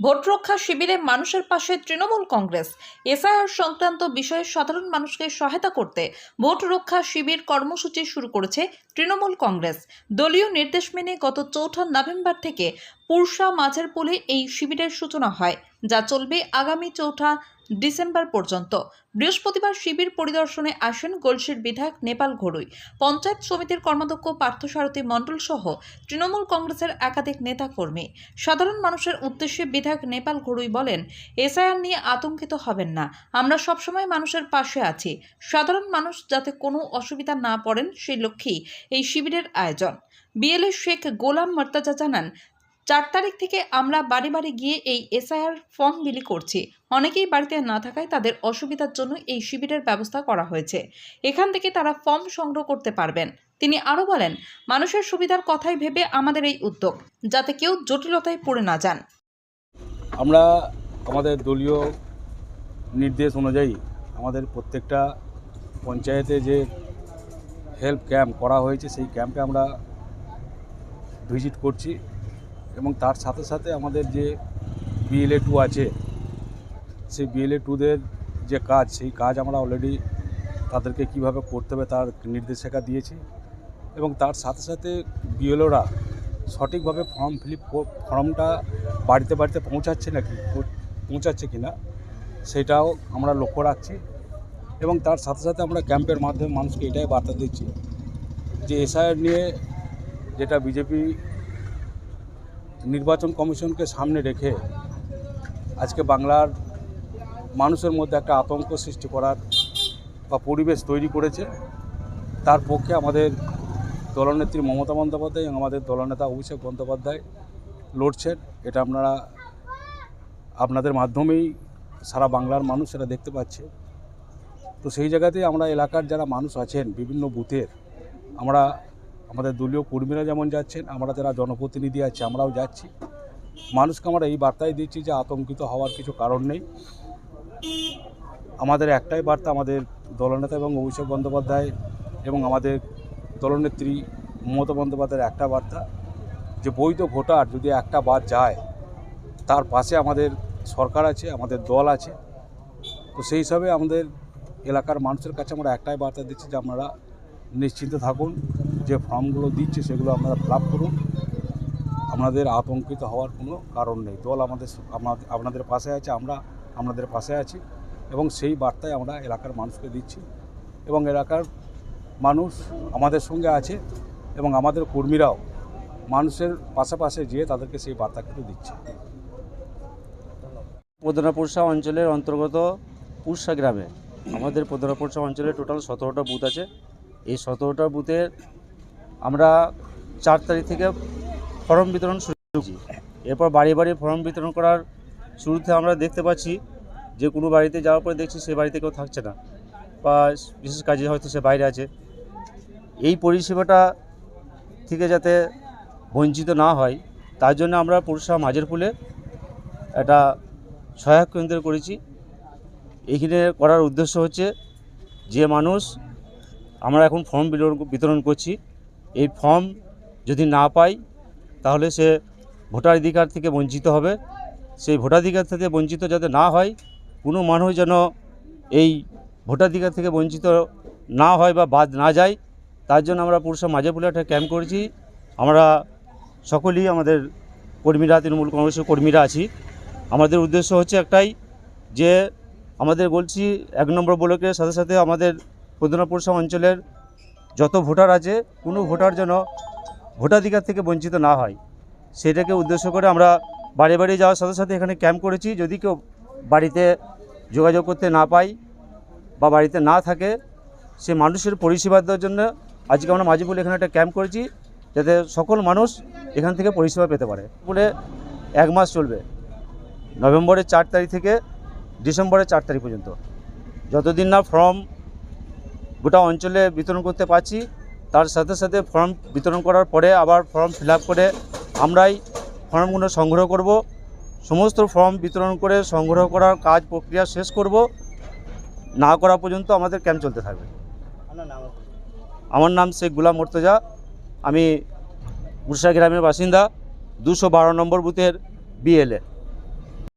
Vote রক্ষা শিবিরে মানুষের পাশে তৃণমূল কংগ্রেস। এফআইআর সংক্রান্ত বিষয়ে সাধারণ মানুষকে সহায়তা করতে ভোট রক্ষা শিবির কর্মসূচি শুরু করেছে তৃণমূল কংগ্রেস। দলীয় নির্দেশ মেনে গত চৌঠা নভেম্বর থেকে পুরসা মাঝের পুলে এই শিবিরের সূচনা হয়। যা চলবে আগামী চৌঠা ডিসেম্বর পর্যন্ত। বৃহস্পতিবার শিবির পরিদর্শনে আসেন গলসির বিধায়ক নেপাল ঘড়ুই পঞ্চায়েত সমিতির কর্মাধ্যক্ষ পার্থসারথী মণ্ডল সহ তৃণমূল কংগ্রেসের একাধিক নেতাকর্মী। সাধারণ মানুষের উদ্দেশ্যে বিধায়ক নেপাল ঘড়ুই বলেন, এসআইআর নিয়ে আতঙ্কিত হবেন না। আমরা সবসময় মানুষের পাশে আছি। সাধারণ মানুষ যাতে কোনো অসুবিধা না পড়েন সেই লক্ষ্যেই এই শিবিরের আয়োজন। বিএলএ শেখ গোলাম মর্তাজা জানান চার তারিখ থেকে আমরা বাড়ি বাড়ি গিয়ে এই এসআইআর ফর্ম বিলি করছি। অনেকেই বাড়িতে না থাকায় তাদের অসুবিধার জন্য এই শিবিরের ব্যবস্থা করা হয়েছে। এখান থেকে তারা ফর্ম সংগ্রহ করতে পারবেন। তিনি আরও বলেন, মানুষের সুবিধার কথাই ভেবে আমাদের এই উদ্যোগ, যাতে কেউ জটিলতায় পড়ে না যান। আমরা আমাদের দলীয় নির্দেশ অনুযায়ী আমাদের প্রত্যেকটা পঞ্চায়েতে যে হেল্প ক্যাম্প করা হয়েছে, সেই ক্যাম্পে আমরা ভিজিট করছি। এবং তার সাথে সাথে আমাদের যে বিএলএ টু আছে, সেই বিএলএ টুদের যে কাজ, সেই কাজ আমরা অলরেডি তাদেরকে কীভাবে করতে হবে তার নির্দেশিকা দিয়েছি এবং তার সাথে সাথে বিএলওরা সঠিকভাবে ফর্ম ফিল ফর্মটা বাড়িতে বাড়িতে পৌঁছাচ্ছে নাকি, পৌঁছাচ্ছে কি না সেটাও আমরা লক্ষ্য রাখছি এবং তার সাথে সাথে আমরা ক্যাম্পের মাধ্যমে মানুষকে এটাই বার্তা দিচ্ছি যে এসআইআর নিয়ে যেটা বিজেপি নির্বাচন কমিশনকে সামনে রেখে আজকে বাংলার মানুষের মধ্যে একটা আতঙ্ক সৃষ্টি করার বা পরিবেশ তৈরি করেছে। তার পক্ষে আমাদের দলনেত্রী মমতা বন্দ্যোপাধ্যায় এবং আমাদের দলনেতা অভিষেক বন্দ্যোপাধ্যায় লড়ছেন। এটা আপনারা, আপনাদের মাধ্যমেই সারা বাংলার মানুষ সেটা দেখতে পাচ্ছে। তো সেই জায়গাতেই আমরা এলাকার যারা মানুষ আছেন, বিভিন্ন বুথের, আমরা আমাদের দলীয় কর্মীরা যেমন যাচ্ছেন, আমরা যারা জনপ্রতিনিধি আছে, আমরাও যাচ্ছি। মানুষকে আমরা এই বার্তাই দিচ্ছি যে আতঙ্কিত হওয়ার কিছু কারণ নেই। আমাদের একটাই বার্তা আমাদের দলনেতা এবং অভিষেক বন্দ্যোপাধ্যায় এবং আমাদের দলনেত্রী মমতা বন্দ্যোপাধ্যায়ের একটা বার্তা যে বৈধ ভোটার যদি একটা বাদ যায়, তার পাশে আমাদের সরকার আছে, আমাদের দল আছে। তো সেই হিসাবে আমাদের এলাকার মানুষের কাছে আমরা একটাই বার্তা দিচ্ছি যে আপনারা নিশ্চিন্ত থাকুন। যে ফর্মগুলো দিচ্ছে সেগুলো আপনারা ফিল করুন। আপনাদের আতঙ্কিত হওয়ার কোনো কারণ নেই। দল আমাদের আপনাদের পাশে আছে, আমরা আপনাদের পাশে আছি এবং সেই বার্তায় আমরা এলাকার মানুষকে দিচ্ছি এবং এলাকার মানুষ আমাদের সঙ্গে আছে এবং আমাদের কর্মীরাও মানুষের পাশাপাশি যেয়ে তাদেরকে সেই বার্তা কিন্তু দিচ্ছে। প্রধানপুরসা অঞ্চলের অন্তর্গত পুরসা গ্রামে আমাদের প্রধানপুরসা অঞ্চলে টোটাল সতেরোটা বুথ আছে। এই সতেরোটা বুথের আমরা চার তারিখ থেকে ফর্ম বিতরণ শুরু করেছি। এরপর বাড়ি বাড়ি ফর্ম বিতরণ করার শুরুতে আমরা দেখতে পাচ্ছি যে কোনো বাড়িতে যাওয়ার পরে দেখছি সে বাড়িতে কেউ থাকছে না বা বিশেষ কাজে হয়তো সে বাইরে আছে। এই পরিষেবাটা থেকে যাতে বঞ্চিত না হয়, তার জন্য আমরা পুরসা মাঝের পুলে একটা সহায়ক কেন্দ্র করেছি। এইখানে করার উদ্দেশ্য হচ্ছে যে মানুষ, আমরা এখন ফর্ম বিতরণ করছি। এই ফর্ম যদি না পাই তাহলে সে ভোটাধিকার থেকে বঞ্চিত হবে। সেই ভোটাধিকার থেকে বঞ্চিত যাতে না হয়, কোনো মানুষ যেন এই ভোটাধিকার থেকে বঞ্চিত না হয় বা বাদ না যায়, তার জন্য আমরা পুরসভা মাঝে পুলে একটা ক্যাম্প করেছি। আমরা সকলেই আমাদের কর্মীরা, তৃণমূল কংগ্রেসের কর্মীরা আছি। আমাদের উদ্দেশ্য হচ্ছে একটাই, যে আমাদের বলছি, এক নম্বর ব্লকের সাথে সাথে আমাদের প্রধানপুরসা অঞ্চলের যত ভোটার আছে, কোনো ভোটার যেন ভোটাধিকার থেকে বঞ্চিত না হয়। সেটাকে উদ্দেশ্য করে আমরা বাড়ি বাড়ি যাওয়ার সাথে সাথে এখানে ক্যাম্প করেছি। যদি কেউ বাড়িতে যোগাযোগ করতে না পাই বা বাড়িতে না থাকে, সে মানুষের পরিষেবা দেওয়ার জন্য আজকে আমরা মাঝে বলে এখানে একটা ক্যাম্প করেছি, যাতে সকল মানুষ এখান থেকে পরিষেবা পেতে পারে। বলে এক মাস চলবে। নভেম্বরের চার তারিখ থেকে ডিসেম্বরের চার তারিখ পর্যন্ত। যতদিন না ফর্ম গোটা অঞ্চলে বিতরণ করতে পারছি। তার সাথে সাথে ফর্ম বিতরণ করার পরে আবার ফর্ম ফিল করে আমরাই ফর্মগুলো সংগ্রহ করব। সমস্ত ফর্ম বিতরণ করে সংগ্রহ করার কাজ প্রক্রিয়া শেষ করব। না করা পর্যন্ত আমাদের ক্যাম্প চলতে থাকবে। আমার নাম শেখ গুলাম মর্তজা। আমি উড়সা গ্রামের বাসিন্দা। দুশো বারো নম্বর বুথের বিএলএ